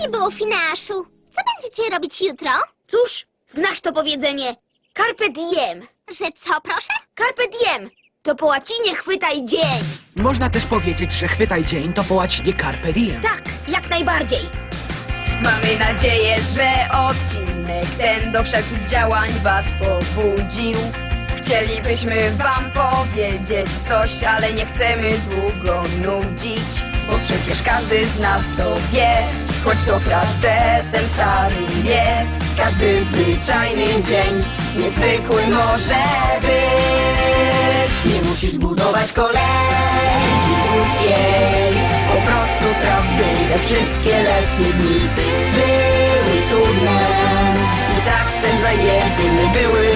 nie było finaszu. Co będziecie robić jutro? Cóż, znasz to powiedzenie carpe diem. Że co, proszę? Carpe diem to po łacinie chwytaj dzień. Można też powiedzieć, że chwytaj dzień to po łacinie carpe diem. Tak, jak najbardziej. Mamy nadzieję, że odcinek ten do wszelkich działań was pobudził. Chcielibyśmy wam powiedzieć coś, ale nie chcemy długo nudzić, bo przecież każdy z nas to wie, choć to frazesem starym jest. Każdy zwyczajny dzień niezwykły może być. Nie musisz budować kolejki ludzkiej, po prostu spraw, by wszystkie letnie dni były cudne. I tak spędzaj je, gdyby były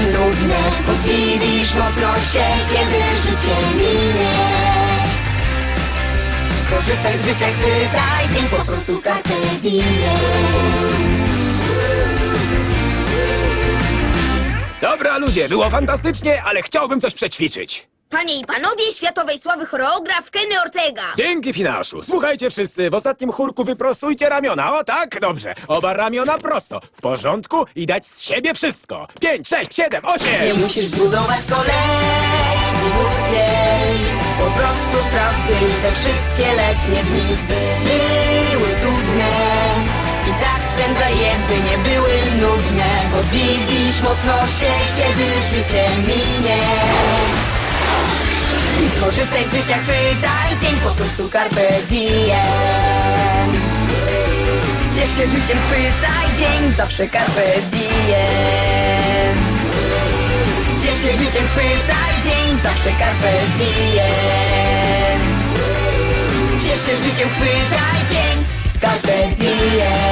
bo zdziwisz mocno się, kiedy życie minie. Korzystaj z życia, chwytaj dzień, po prostu carpe diem. Dobra, ludzie, było fantastycznie, ale chciałbym coś przećwiczyć. Panie i panowie, światowej sławy choreograf Kenny Ortega. Dzięki, Finaszu. Słuchajcie wszyscy, w ostatnim chórku wyprostujcie ramiona. O tak, dobrze. Oba ramiona prosto. W porządku i dać z siebie wszystko. Pięć, sześć, siedem, Nie osiem. musisz budować kolejki ludzkiej Po prostu spraw, by te wszystkie letnie dni były trudne I tak spędzaj je, by nie były nudne Bo zdziwisz mocno się, kiedy życie minie korzystaj z życia, chwytaj. Dzień, po prostu carpe diem. Ciesz się życiem, chwytaj. Dzień, zawsze carpe diem. Ciesz się życiem, chwytaj. Dzień, zawsze carpe diem. Ciesz się życiem, chwytaj. Dzień, carpe diem.